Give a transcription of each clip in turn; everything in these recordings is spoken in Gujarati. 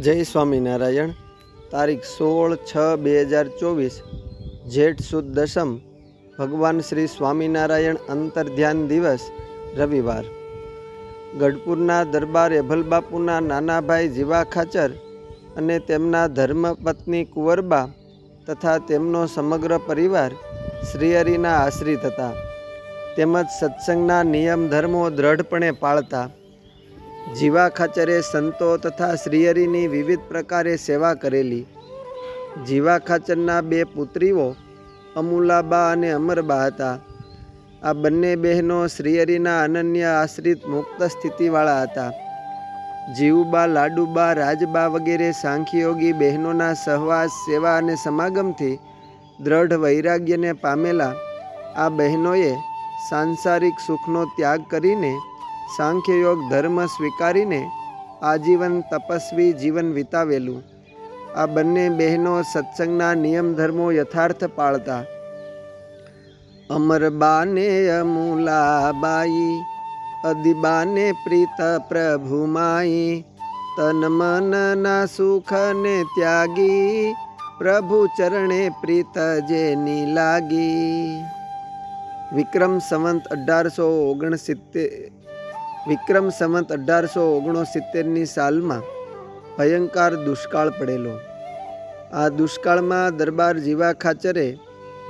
જય સ્વામિનારાયણ તારીખ સોળ છ બે હજાર ચોવીસ, જેઠ સુદ દશમ, ભગવાન શ્રી સ્વામિનારાયણ અંતર્ધ્યાન દિવસ, રવિવાર. ગઢપુરના દરબાર એભલબાપુના નાનાભાઈ જીવા ખાચર અને તેમના ધર્મપત્ની કુંવરબા તથા તેમનો સમગ્ર પરિવાર શ્રીહરિના આશ્રિત હતા. તેમજ સત્સંગના નિયમ ધર્મો દ્રઢપણે પાળતા. જીવા ખાચરે સંતો તથા શ્રીહરિની વિવિધ પ્રકારે સેવા કરેલી. જીવા ખાચરના બે પુત્રીઓ, અમુલાબા અને અમરબા હતા. આ બંને બહેનો શ્રીહરિના અનન્ય આશ્રિત મુક્ત સ્થિતિવાળા હતા. જીવુબા લાડુબા, રાજબા વગેરે સાંખીયોગી બહેનોના સહવાસ, સેવા અને સમાગમથી દ્રઢ વૈરાગ્યને પામેલા આ બહેનોએ સાંસારિક સુખનો ત્યાગ કરીને સાંખ્યયોગ ધર્મ સ્વીકારીને આજીવન તપસ્વી જીવન વિતાવેલું. આ બંને બહેનો સત્સંગના નિયમ ધર્મો યથાર્થ પાળતા. અમરબાને અમૂલાબાઈ, અદિબાને પ્રીત પ્રભુમાઈ તન મનના સુખને ત્યાગી, પ્રભુ ચરણે પ્રીત જેની લાગી. વિક્રમ સંવંત અઢારસો ઓગણસિત્તેર વિક્રમ સંવંત અઢારસો ઓગણસિત્તેરની સાલમાં ભયંકર દુષ્કાળ પડેલો. આ દુષ્કાળમાં દરબાર જીવા ખાચરે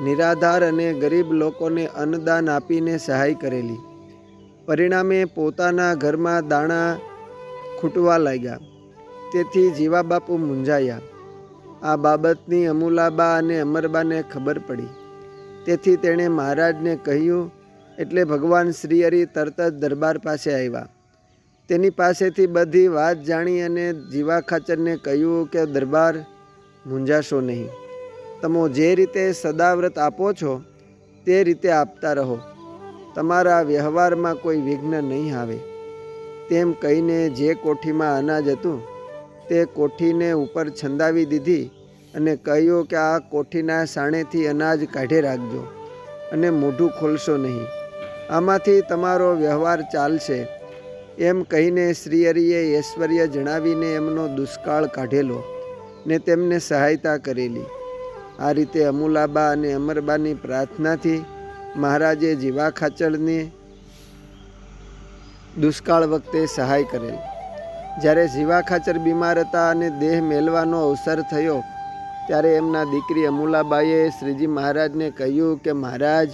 નિરાધાર અને ગરીબ લોકોને અન્નદાન આપીને સહાય કરેલી. પરિણામે પોતાના ઘરમાં દાણા ખૂટવા લાગ્યા. તેથી જીવા બાપુ મૂંઝાયા. આ બાબતની અમુલાબા અને અમરબાને ખબર પડી. તેથી તેણે મહારાજને કહ્યું એટલે ભગવાન શ્રીહરિ તરત જ દરબાર પાસે આવ્યા. તેની પાસેથી બધી વાત જાણી અને જીવા ખાચરને કહ્યું કે, દરબાર મૂંઝાશો નહીં. તમે જે રીતે સદાવ્રત આપો છો, તે રીતે આપતા રહો. તમારા વ્યવહારમાં કોઈ વિઘ્ન નહીં આવે. તેમ કહીને જે કોઠીમાં અનાજ હતું, તે કોઠીને ઉપર છંદાવી દીધી અને કહ્યું કે, આ કોઠીના સાણેથી અનાજ કાઢે રાખજો અને મોઢું ખોલશો નહીં. આમાંથી તમારો વ્યવહાર ચાલશે. એમ કહીને શ્રીહરિએ ઐશ્વર્ય જણાવીને એમનો દુષ્કાળ કાઢેલો ને તેમને સહાયતા કરેલી. આ રીતે અમુલાબા અને અમરબાની પ્રાર્થનાથી મહારાજે જીવા ખાચરને દુષ્કાળ વખતે સહાય કરેલ. જ્યારે જીવા ખાચર બીમાર હતા અને દેહ મેલવાનો અવસર થયો, ત્યારે એમના દીકરી અમુલાબાઈએ શ્રીજી મહારાજને કહ્યું કે મહારાજ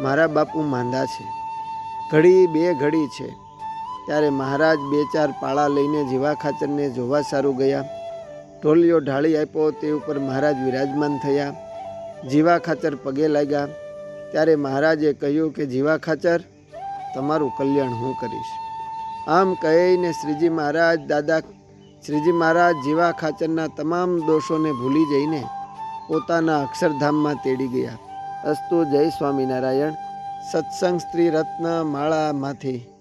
મારા બાપુ માંદા છે. ઘડી બે ઘડી છે. ત્યારે મહારાજ બે ચાર પાળા લઈને જીવા ખાચરને જોવા સારું ગયા. ઢોલિયો ઢાળી આપ્યો તે ઉપર મહારાજ વિરાજમાન થયા. જીવા ખાચર પગે લાગ્યા. ત્યારે મહારાજે કહ્યું કે, જીવા ખાચર તમારું કલ્યાણ હું કરીશ. આમ કહીને શ્રીજી મહારાજ દાદા, શ્રીજી મહારાજ જીવા ખાચરના તમામ દોષોને ભૂલી જઈને પોતાના અક્ષરધામમાં તેડી ગયા. અસ્તુ જય સ્વામિનારાયણ. સત્સંગ સ્ત્રી રત્ન માળામાંથી.